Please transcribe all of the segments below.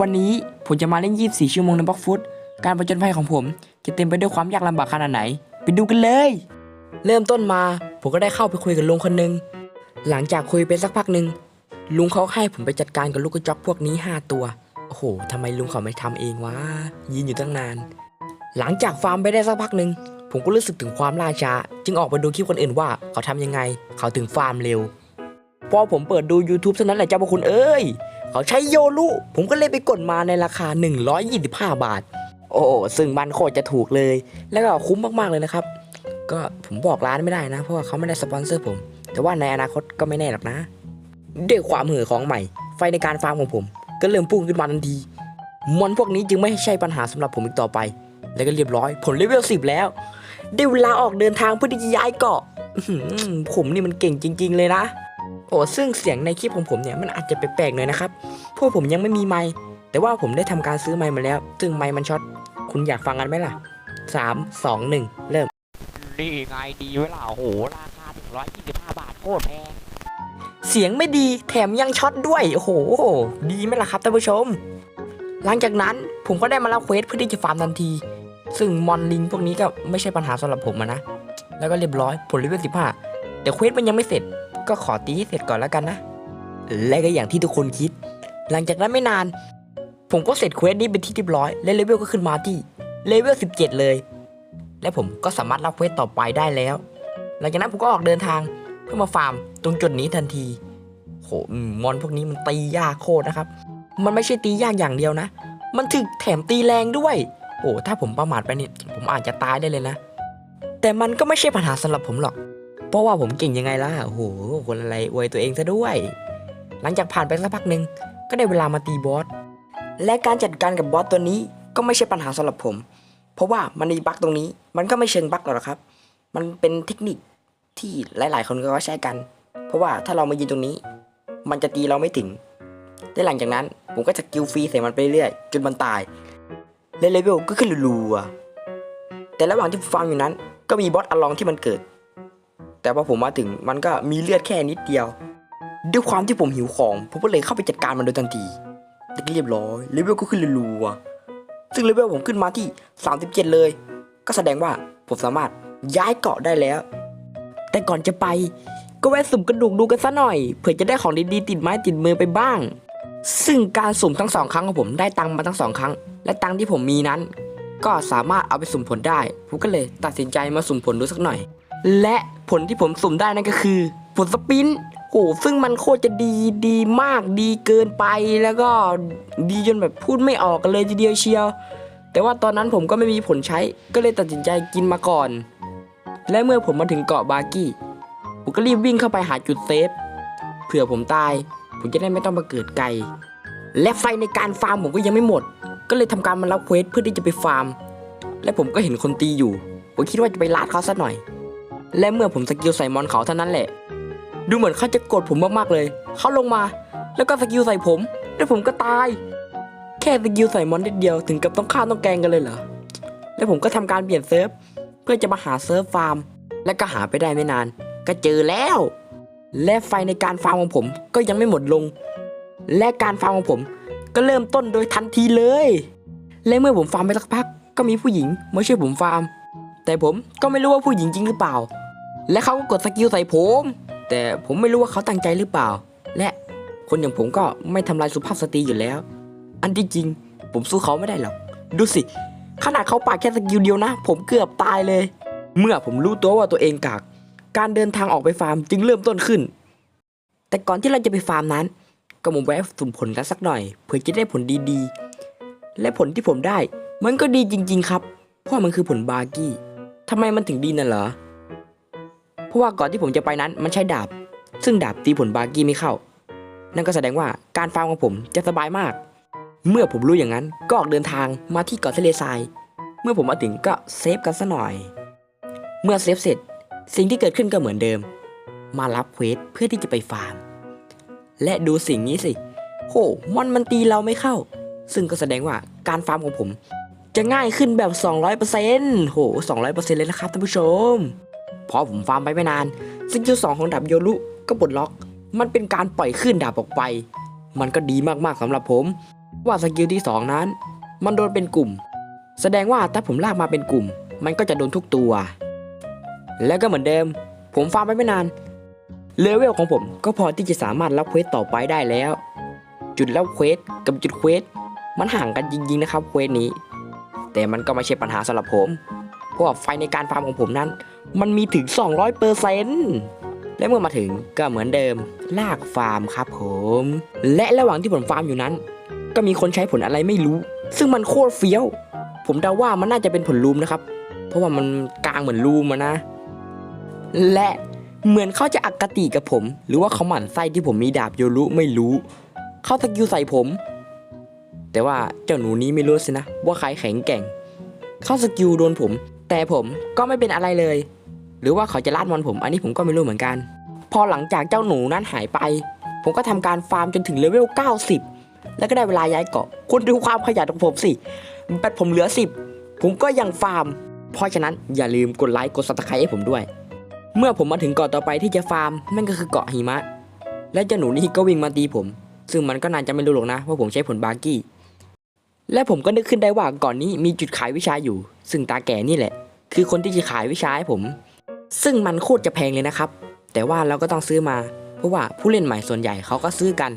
วันนี้ผมจะมาเล่น 24 ชั่วโมงในบล็อกฟุต การประจนภัยของผมจะเต็มไปด้วยความยากลำบากขนาดไหน ไปดูกันเลย เริ่มต้นมา ผมก็ได้เข้าไปคุยกับลุงคนหนึ่ง หลังจากคุยไปสักพักหนึ่งลุงเขาให้ผมไปจัดการกับลูกกระจอกพวกนี้ 5 ตัว โอ้โหทำไมลุงเขาไม่ทำเองวะ ยืนอยู่ตั้งนาน หลังจากฟาร์มไปได้สักพักหนึ่งผมก็รู้สึกถึงความล่าช้า จึงออกไปดูคลิปคนอื่นว่าเขาทำยังไง เขาถึงฟาร์มเร็ว พอผมเปิดดู YouTube เท่านั้นแหละเจ้าพระคุณเอ้ย เขาใช้โยลุผมก็เลยไปกดมาในราคา 125 บาท โอ้ซึ่งมันโคตรจะถูกเลย แล้วก็คุ้มมากๆเลยนะครับ ก็ผมบอกร้านไม่ได้นะ เพราะว่าเขาไม่ได้สปอนเซอร์ผม แต่ว่าในอนาคตก็ไม่แน่หรอกนะ ด้วยความเหื่อของใหม่ ไฟในการฟาร์มของผม ก็เริ่มพุ่งขึ้นมาทันทีมอนพวกนี้จึงไม่ใช่ปัญหาสำหรับผมอีกต่อไป แล้วก็เรียบร้อยผลเลเวล10แล้ว ได้เวลาออกเดินทางเพื่อที่จะย้ายเกาะผมนี่มันเก่งจริง ๆ เลยนะ อ้ซึ่งเสียงในคลิปของผมเนี่ยมันอาจจะแปลกๆหน่อยนะครับเพราะผมยังไม่มีไมค์แต่ว่าผมได้ทำการซื้อไมค์มาแล้ว ซึ่งไมค์มันช็อตคุณอยากฟังกันไหมล่ะ3 2 1เริ่มนี่ไงดีเวลาโอ้โหราคาถึงร้อยยี่สิบห้าบาทโคตรแพงเสียงไม่ดีแถมยังช็อตด้วยโอ้โห ดีไหมล่ะครับท่านผู้ชม หลังจากนั้นผมก็ได้มารับเควสเพื่อที่จะฟาร์มทันที ซึ่งมอนลิงพวกนี้ก็ไม่ใช่ปัญหาสำหรับผมอะนะแล้วก็เรียบร้อยผลเลเวล15แต่เควสมันยังไม่เสร็จ ก็ขอตีให้เสร็จก่อนแล้วกันนะ และก็อย่างที่ทุกคนคิด หลังจากนั้นไม่นาน ผมก็เสร็จเควสนี้เป็นที่เรียบร้อย และเลเวลก็ขึ้นมาที่เลเวล 17 เลย และผมก็สามารถรับเควสต่อไปได้แล้ว หลังจากนั้นผมก็ออกเดินทางเพื่อมาฟาร์มตรงจุดนี้ทันทีโหอืมมอนพวกนี้มันตียากโคตรนะครับ มันไม่ใช่ตียากอย่างเดียวนะ มันถึกแถมตีแรงด้วย โอ้ถ้าผมประมาทไปนี่ผมอาจจะตายได้เลยนะ แต่มันก็ไม่ใช่ปัญหาสำหรับผมหรอก เพราะว่าผมเก่งยังไงล่ะโอ้โหคนอะไรอวยตัวเองซะด้วย หลังจากผ่านไปสักพักหนึ่งก็ได้เวลามาตีบอส และการจัดการกับบอสตัวนี้ก็ไม่ใช่ปัญหาสำหรับผม เพราะว่ามันมีบั๊กตรงนี้ มันก็ไม่เชิงบั๊กหรอกครับ มันเป็นเทคนิคที่หลาย ๆ คนก็ใช้กัน เพราะว่าถ้าเรามายืนตรงนี้ มันจะตีเราไม่ถึง และหลังจากนั้นผมก็จะกิลฟรีใส่มันไปเรื่อยจนมันตาย และเลเวลก็ขึ้นรัวๆแต่ระหว่างที่ฟังอยู่นั้น ก็มีบอสอลองที่มันเกิด แต่พอผมมาถึงมันก็มีเลือดแค่นิดเดียว ด้วยความที่ผมหิวของผมก็เลยเข้าไปจัดการมันโดยทันทีเรียบร้อยเลเวลก็ขึ้นรัวๆซึ่งเลเวลผมขึ้นมาที่ 37 เลย ก็แสดงว่าผมสามารถย้ายเกาะได้แล้ว แต่ก่อนจะไป ก็แวะสุ่มกระดูกดูกันซะหน่อยเผื่อจะได้ของดีๆติดไม้ติดมือไปบ้าง ซึ่งการสุ่มทั้งสองครั้งของผมได้ตังมาทั้งสองครั้ง และตังที่ผมมีนั้น ก็สามารถเอาไปสุ่มผลได้ ผมก็เลยตัดสินใจมาสุ่มผลดูสักหน่อย และผลที่ผมสุ่มได้นั่นก็คือ ผลสปินโอ้ซึ่งมันโคตรจะดีดีมากดีเกินไปแล้วก็ดีจนแบบพูดไม่ออกกันเลยทีเดียวเชียว แต่ว่าตอนนั้นผมก็ไม่มีผลใช้ก็เลยตัดสินใจกินมาก่อน และเมื่อผมมาถึงเกาะบากี้ผมก็รีบวิ่งเข้าไปหาจุดเซฟเผื่อผมตาย ผมจะได้ไม่ต้องมาเกิดไกล และไฟในการฟาร์มผมก็ยังไม่หมด ก็เลยทำการมารับเควสเพื่อที่จะไปฟาร์ม และผมก็เห็นคนตีอยู่ ผมคิดว่าจะไปลาดเขาซะหน่อย และเมื่อผมสกิลใส่มอนเขาเท่านั้นแหละ ดูเหมือนเขาจะกดผมมากๆเลย เขาลงมา แล้วก็สกิลใส่ผม แล้วผมก็ตาย แค่สกิลใส่มอนนิดเดียวถึงกับต้องฆ่าต้องแกงกันเลยเหรอ แล้วผมก็ทำการเปลี่ยนเซิร์ฟเพื่อจะมาหาเซิร์ฟฟาร์ม และก็หาไปได้ไม่นาน ก็เจอแล้ว และไฟในการฟาร์มของผมก็ยังไม่หมดลง และการฟาร์มของผมก็เริ่มต้นโดยทันทีเลย และเมื่อผมฟาร์มไปสักพัก ก็มีผู้หญิงมาช่วยผมฟาร์ม แต่ผมก็ไม่รู้ว่าผู้หญิงจริงหรือเปล่า และเขาก็กดสกิลใส่ผม แต่ผมไม่รู้ว่าเขาตั้งใจหรือเปล่า และคนอย่างผมก็ไม่ทำลายสุภาพสตรีอยู่แล้ว อันที่จริง ผมสู้เขาไม่ได้หรอก ดูสิ ขนาดเขาปาดแค่สกิลเดียวนะ ผมเกือบตายเลย เมื่อผมรู้ตัวว่าตัวเองกาก การเดินทางออกไปฟาร์มจึงเริ่มต้นขึ้น แต่ก่อนที่เราจะไปฟาร์มนั้น ก็มแวะสุ่มผลกันสักหน่อย เพื่อจะได้ผลดีๆ และผลที่ผมได้ มันก็ดีจริง ๆ ครับ เพราะมันคือผลบาร์กี้ทำไมมันถึงดีน่ะเหรอ ราะว่าก่อนที่ผมจะไปนั้นมันใช้ดาบ ซึ่งดาบตีผลบาร์กี้ไม่เข้า นั่นก็แสดงว่าการฟาร์มของผมจะสบายมาก เมื่อผมรู้อย่างนั้นก็ออกเดินทางมาที่เกาะทะเลทราย เมื่อผมมาถึงก็เซฟกันซะหน่อย เมื่อเซฟเสร็จสิ่งที่เกิดขึ้นก็เหมือนเดิม มารับเควสเพื่อที่จะไปฟาร์ม และดูสิ่งนี้สิโหมอนมันตีเราไม่เข้า ซึ่งก็แสดงว่าการฟาร์มของผม จะง่ายขึ้นแบบ 200%โห 200%เลยนะครับท่านผู้ชม พอผมฟาร์มไปไม่นานสกิลสองของดาบโยรุก็ปลดล็อก มันเป็นการปล่อยขึ้นดาบออกไป มันก็ดีมากๆสำหรับผม ว่าสกิลที่สองนั้น มันโดนเป็นกลุ่ม แสดงว่าถ้าผมลากมาเป็นกลุ่ม มันก็จะโดนทุกตัว แล้วก็เหมือนเดิม ผมฟาร์มไปไม่นานเลเวลของผมก็พอที่จะสามารถรับเควสต่อไปได้แล้ว จุดรับเควสกับจุดเควสมันห่างกันจริงๆนะครับเควสนี้ แต่มันก็ไม่ใช่ปัญหาสำหรับผม เพราะว่าไฟในการฟาร์มของผมนั้น มันมีถึง 200เปอร์เซนต์และเมื่อมาถึงก็เหมือนเดิม ลากฟาร์มครับผม และระหว่างที่ผมฟาร์มอยู่นั้น ก็มีคนใช้ผลอะไรไม่รู้ ซึ่งมันโคตรเฟี้ยว ผมเดาว่ามันน่าจะเป็นผลลูมนะครับ เพราะว่ามันกลางเหมือนลูมนะ และเหมือนเขาจะอคติกับผม หรือว่าเขาหมั่นไส้ที่ผมมีดาบโยรุไม่รู้ เขาสกิลใส่ผม แต่ว่าเจ้าหนูนี้ไม่รู้สินะ ว่าใครแข็งแกร่ง เข้าสกิลโดนผม แต่ผมก็ไม่เป็นอะไรเลย หรือว่าเขาจะลาดมอนผม อันนี้ผมก็ไม่รู้เหมือนกัน พอหลังจากเจ้าหนูนั้นหายไป ผมก็ทำการฟาร์มจนถึงเลเวล 90 แล้วก็ได้เวลาย้ายเกาะ คุณดูความขยันของผมสิแบตผมเหลือ 10 ผมก็ยังฟาร์ม เพราะฉะนั้นอย่าลืมกดไลค์กดซับสไครต์ให้ผมด้วย เมื่อผมมาถึงเกาะต่อไปที่จะฟาร์มนั่นก็คือเกาะหิมะ และเจ้าหนูนี่ก็วิ่งมาตีผม ซึ่งมันก็น่าจะไม่รู้หรอกนะว่าผมใช้ผลบาร์กี้และผมก็นึกขึ้นได้ว่าก่อนนี้มีจุดขายวิชาอยู่ ซึ่งตาแก่นี่แหละ คือคนที่จะขายวิชาให้ผม ซึ่งมันโคตรจะแพงเลยนะครับ แต่ว่าเราก็ต้องซื้อมา เพราะว่าผู้เล่นใหม่ส่วนใหญ่เขาก็ซื้อกัน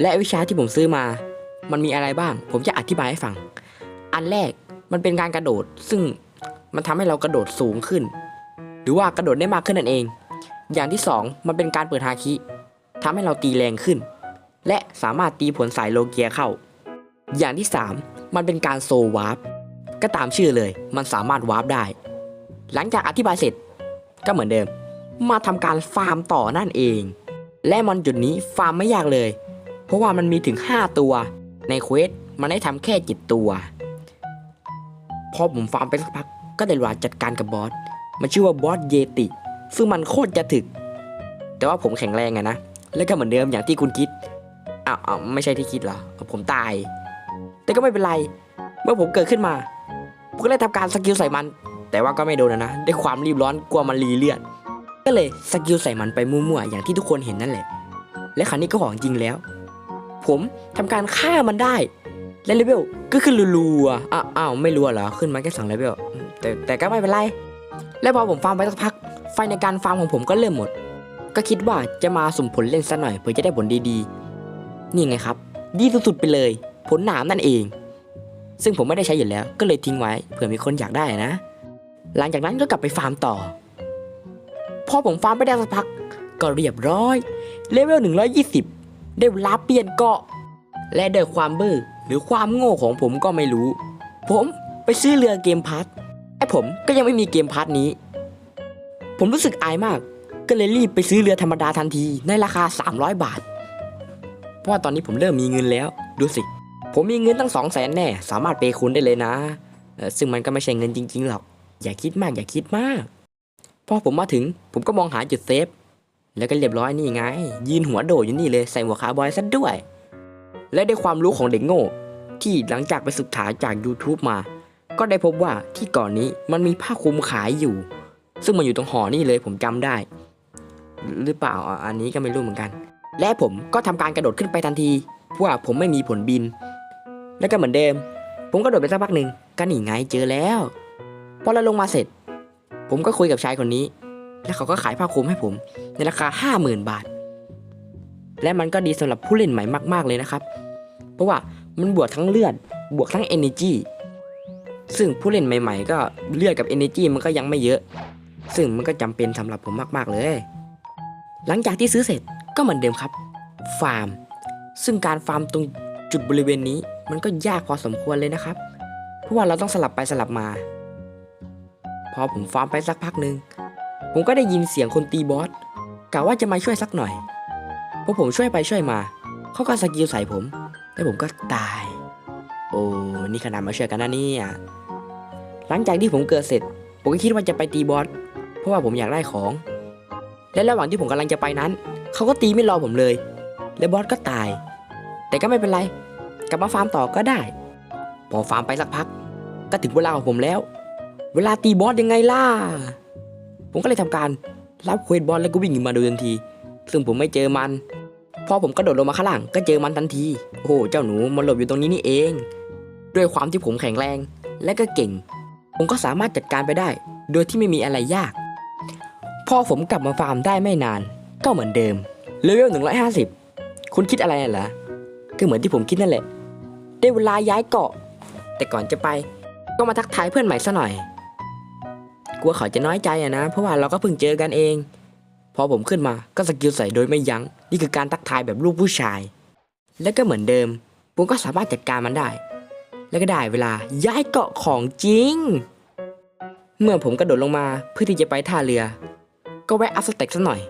และวิชาที่ผมซื้อมา มันมีอะไรบ้าง ผมจะอธิบายให้ฟัง อันแรกมันเป็นการกระโดด ซึ่งมันทำให้เรากระโดดสูงขึ้น หรือว่ากระโดดได้มากขึ้นนั่นเอง อย่างที่สองมันเป็นการเปิดฮาคิทำให้เราตีแรงขึ้น และสามารถตีผลสายโลเกียเข้า อย่างที่ 3 มันเป็นการโซวาร์ป ก็ตามชื่อเลย มันสามารถวาร์ปได้ หลังจากอธิบายเสร็จก็เหมือนเดิม มาทำการฟาร์มต่อนั่นเอง และมันจุดนี้ฟาร์มไม่ยากเลย เพราะว่ามันมีถึง 5 ตัว ในเควสมันได้ทำแค่จิตตัว พอผมฟาร์มไปสักพักก็ได้เวลาจัดการกับบอส มันชื่อว่าบอสเยติ ซึ่งมันโคตรจะถึก แต่ว่าผมแข็งแรงไงนะ และก็เหมือนเดิมอย่างที่คุณคิดอ้าวไม่ใช่ที่คิดเหรอ ผมตาย แต่ก็ไม่เป็นไร เมื่อผมเกิดขึ้นมา ผมก็เลยทำการสกิลใส่มัน แต่ว่าก็ไม่โดนนะนะด้วยความรีบร้อนกลัวมันรีเลือดก็เลยสกิลใส่มันไปมั่วๆอย่างที่ทุกคนเห็นนั่นแหละ และครั้นี้ก็ของจริงแล้ว ผมทำการฆ่ามันได้และเลเวลก็ขึ้นรัวๆอ้าวไม่รัวเหรอขึ้นมาแค่สองเลเวลแต่แต่ก็ไม่เป็นไรแล้วพอผมฟาร์มไปสักพัก ไฟในการฟาร์มของผมก็เริ่มหมด ก็คิดว่าจะมาสุ่มผลเล่นซะหน่อยเพื่อจะได้ผลดีๆ นี่ไงครับ ดีสุดๆไปเลย ผลหนามนั่นเอง ซึ่งผมไม่ได้ใช้อยู่แล้วก็เลยทิ้งไว้เผื่อมีคนอยากได้นะ หลังจากนั้นก็กลับไปฟาร์มต่อ พอผมฟาร์มไปได้สักพักก็เรียบร้อย เลเวล 120 ได้เวลาเปลี่ยนเกาะ และด้วยความบื้อหรือความโง่ของผมก็ไม่รู้ ผมไปซื้อเรือเกมพาร์ทไอผมก็ยังไม่มีเกมพาร์ทนี้ ผมรู้สึกอายมาก ก็เลยรีบไปซื้อเรือธรรมดาทันทีในราคา 300 บาท เพราะว่าตอนนี้ผมเริ่มมีเงินแล้ว ดูสิ ผมมีเงินตั้งสองแสนแน่ สามารถเปคุณได้เลยนะ ซึ่งมันก็ไม่ใช่เงินจริงๆหรอก อย่าคิดมากอย่าคิดมาก พอผมมาถึงผมก็มองหาจุดเซฟ แล้วก็เรียบร้อยนี่ไง ยืนหัวโดดอยู่นี่เลยใส่หัวคาบอยซะด้วย และด้วยความรู้ของเด็กโง่ ที่หลังจากไปศึกษาจาก YouTube มา ก็ได้พบว่าที่ก่อนนี้มันมีผ้าคลุมขายอยู่ ซึ่งมันอยู่ตรงหอนี่เลยผมจำได้ หรือเปล่าอันนี้ก็ไม่รู้เหมือนกัน และผมก็ทำการกระโดดขึ้นไปทันทีเพราะว่าผมไม่มีผลบิน แล้วก็เหมือนเดิม ผมก็โดดไปสักพักหนึ่งก็หนีไงเจอแล้ว พอเราลงมาเสร็จ ผมก็คุยกับชายคนนี้ แล้วเขาก็ขายผ้าคลุมให้ผม ในราคา 50,000 บาท และมันก็ดีสำหรับผู้เล่นใหม่มาก ๆเลยนะครับ เพราะว่ามันบวกทั้งเลือด บวกทั้ง energy ซึ่งผู้เล่นใหม่ ๆ ก็เลือดกับ energy มันก็ยังไม่เยอะ ซึ่งมันก็จำเป็นสำหรับผมมากๆเลย หลังจากที่ซื้อเสร็จก็เหมือนเดิมครับ ฟาร์ม ซึ่งการฟาร์มตรง จุดบริเวณนี้มันก็ยากพอสมควรเลยนะครับ เพราะว่าเราต้องสลับไปสลับมา พอผมฟาร์มไปสักพักหนึ่งผมก็ได้ยินเสียงคนตีบอสกะว่าจะมาช่วยสักหน่อยพอผมช่วยไปช่วยมาเขาก็สกิลใส่ผมแล้วผมก็ตาย โอ้นี่ขนาดมาช่วยกันนะเนี่ยหลังจากที่ผมเกิดเสร็จ ผมก็คิดว่าจะไปตีบอสเพราะว่าผมอยากได้ของ และระหว่างที่ผมกำลังจะไปนั้นเขาก็ตีไม่รอผมเลย และบอสก็ตาย แต่ก็ไม่เป็นไร กลับมาฟาร์มต่อก็ได้ พอฟาร์มไปสักพัก ก็ถึงเวลาของผมแล้ว เวลาตีบอสยังไงล่ะ ผมก็เลยทำการรับเควสบอสแล้วก็วิ่งมาดูทันที ซึ่งผมไม่เจอมันพอผมกระโดดลงมาข้างล่างก็เจอมันทันที โอ้โห เจ้าหนูมันหลบอยู่ตรงนี้นี่เอง ด้วยความที่ผมแข็งแรง และก็เก่ง ผมก็สามารถจัดการไปได้ โดยที่ไม่มีอะไรยาก พอผมกลับมาฟาร์มได้ไม่นาน ก็เหมือนเดิม เลเวล150 คุณคิดอะไรน่ะเหรอ ก็เหมือนที่ผมคิดนั่นแหละ ได้เวลาย้ายเกาะ แต่ก่อนจะไป ก็มาทักทายเพื่อนใหม่ซะหน่อย กลัวเขาจะน้อยใจอะนะ เพราะว่าเราก็เพิ่งเจอกันเอง พอผมขึ้นมาก็สกิลใส่โดยไม่ยัง้ง นี่คือการทักทายแบบลูกผู้ชาย และก็เหมือนเดิม ผมก็สามารถจัดการมันได้ แล้วก็ได้เวลาย้ายเกาะของจริง เมื่อผมกระโดดลงมาเพื่อที่จะไปท่าเรือ ก็แวะอัพสเต็กสักหน่อย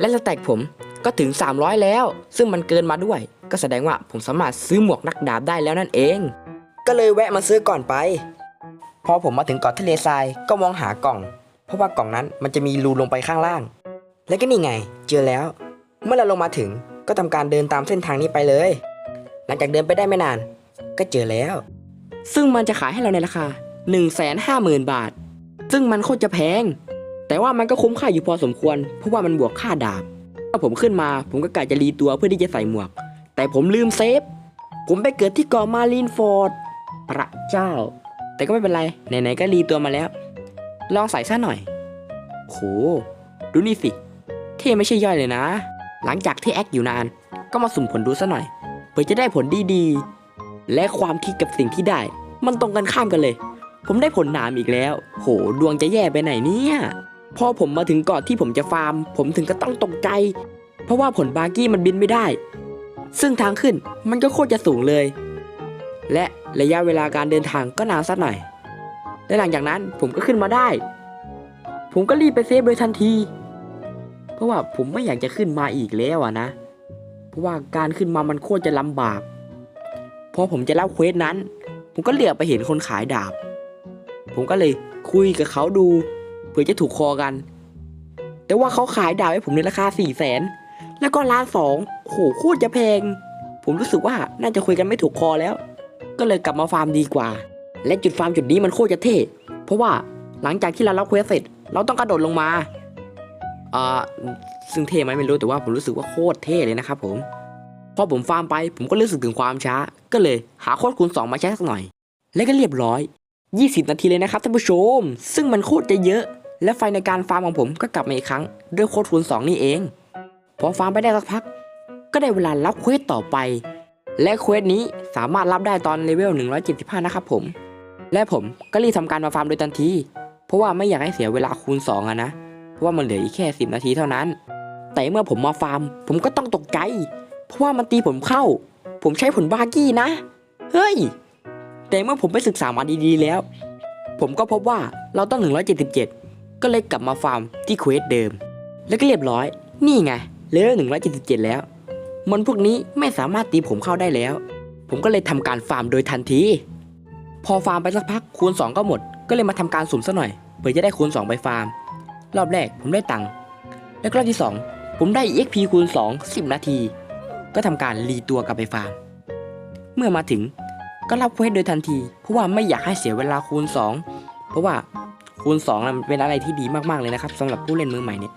และสเต็กผม ก็ถึง 300 แล้ว ซึ่งมันเกินมาด้วย ก็แสดงว่าผมสามารถซื้อหมวกนักดาบได้แล้วนั่นเอง ก็เลยแวะมาซื้อก่อนไป พอผมมาถึงเกาะทะเลทรายก็มองหากล่อง เพราะว่ากล่องนั้นมันจะมีรูลงไปข้างล่าง และก็นี่ไง เจอแล้ว เมื่อเราลงมาถึงก็ทำการเดินตามเส้นทางนี้ไปเลย หลังจากเดินไปได้ไม่นาน ก็เจอแล้ว ซึ่งมันจะขายให้เราในราคา 1 5 0 0 0 0 บาท ซึ่งมันโคตรจะแพง แต่ว่ามันก็คุ้มค่าอยู่พอสมควร เพราะว่ามันบวกค่าดาบ พอผมขึ้นมาผมก็กะจะรีตัวเพื่อที่จะใส่หมวก แต่ผมลืมเซฟ ผมไปเกิดที่เกาะมารีนฟอร์ดพระเจ้า แต่ก็ไม่เป็นไร ไหนๆก็รีตัวมาแล้ว ลองใส่ซะหน่อยโหดูนี่สิเท่ไม่ใช่ย่อยเลยนะ หลังจากที่แอคอยู่นาน ก็มาสุ่มผลดูซะหน่อย เพื่อจะได้ผลดีๆ และความคิดกับสิ่งที่ได้ มันตรงกันข้ามกันเลย ผมได้ผลหนามอีกแล้ว โห ดวงจะแย่ไปไหนเนี่ย พอผมมาถึงเกาะที่ผมจะฟาร์ม ผมถึงก็ต้องตกใจ เพราะว่าผลบาร์กี้มันบินไม่ได้ ซึ่งทางขึ้นมันก็โคตรจะสูงเลย และระยะเวลาการเดินทางก็นานสักหน่อยและหลังจากนั้นผมก็ขึ้นมาได้ ผมก็รีบไปเซฟโดยทันที เพราะว่าผมไม่อยากจะขึ้นมาอีกแล้วอะนะ เพราะว่าการขึ้นมามันโคตรจะลำบาก พอผมจะรับเควสนั้น ผมก็เหลือไปเห็นคนขายดาบ ผมก็เลยคุยกับเขาดู เพื่อจะถูกคอกัน แต่ว่าเขาขายดาบให้ผมในราคาสี่แสนแล้วก็ล้านสองโหโคตรจะแพง ผมรู้สึกว่าน่าจะคุยกันไม่ถูกคอแล้ว ก็เลยกลับมาฟาร์มดีกว่า และจุดฟาร์มจุดนี้มันโคตรจะเท่เพราะว่าหลังจากที่เรารับเควสเสร็จ เราต้องกระโดดลงมาอ่าซึ่งเท่ไหมไม่รู้แต่ว่าผมรู้สึกว่าโคตรเท่เลยนะครับผมพอผมฟาร์มไป ผมก็รู้สึกถึงความช้า ก็เลยหาโคตรคูณ 2 มาใช้สักหน่อย และก็เรียบร้อย 20 นาทีเลยนะครับท่านผู้ชม ซึ่งมันโคตรจะเยอะ และไฟในการฟาร์มของผมก็กลับมาอีกครั้ง ด้วยโคตรคูณ2นี่เอง พอฟาร์มไปได้สักพัก ก็ได้เวลารับเควสต่อไป และเควสนี้สามารถรับได้ตอนเลเวล 175 นะครับผม และผมก็รีบทำการมาฟาร์มโดยทันที เพราะว่าไม่อยากให้เสียเวลาคูณ2อะนะ เพราะว่ามันเหลืออีกแค่ 10 นาทีเท่านั้น แต่เมื่อผมมาฟาร์ม ผมก็ต้องตกใจ เพราะว่ามันตีผมเข้า ผมใช้ผลบากี้นะ เฮ้ย แต่เมื่อผมไปศึกษามาดีๆแล้ว ผมก็พบว่าเราต้อง 177 ก็เลยกลับมาฟาร์มที่เควสเดิม แล้วก็เรียบร้อย นี่ไงเลเวล177 แล้วมันพวกนี้ไม่สามารถตีผมเข้าได้แล้ว ผมก็เลยทำการฟาร์มโดยทันที พอฟาร์มไปสักพักคูณ 2 ก็หมด ก็เลยมาทำการสุ่มซะหน่อยเพื่อจะได้คูณ 2 ไปฟาร์ม รอบแรกผมได้ตังค์แล้วรอบที่ 2 ผมได้ EXP คูณ 2 10 นาที ก็ทำการรีตัวกลับไปฟาร์ม เมื่อมาถึงก็รับเควสโดยทันที เพราะว่าไม่อยากให้เสียเวลาคูณ 2 เพราะว่า คูณ2นั้นเป็นอะไรที่ดีมากๆเลยนะครับสำหรับผู้เล่นมือใหม่เนี่ย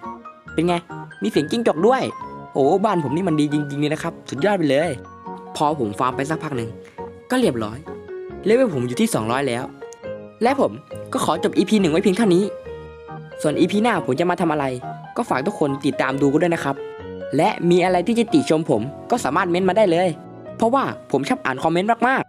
เป็นไงมีเสียงจิ้งจอกด้วย โอ้บ้านผมนี่มันดีจริงๆเลยนะครับสุดยอดไปเลย พอผมฟาร์มไปสักพักหนึ่งก็เรียบร้อยเลเวลผมอยู่ที่ 200 แล้ว และผมก็ขอจบ EP หนึ่งไว้เพียงเท่านี้ ส่วน EP หน้าผมจะมาทำอะไร ก็ฝากทุกคนติดตามดูกันด้วยนะครับ และมีอะไรที่จะติชมผมก็สามารถเม้นต์มาได้เลย เพราะว่าผมชอบอ่านคอมเมนต์มาก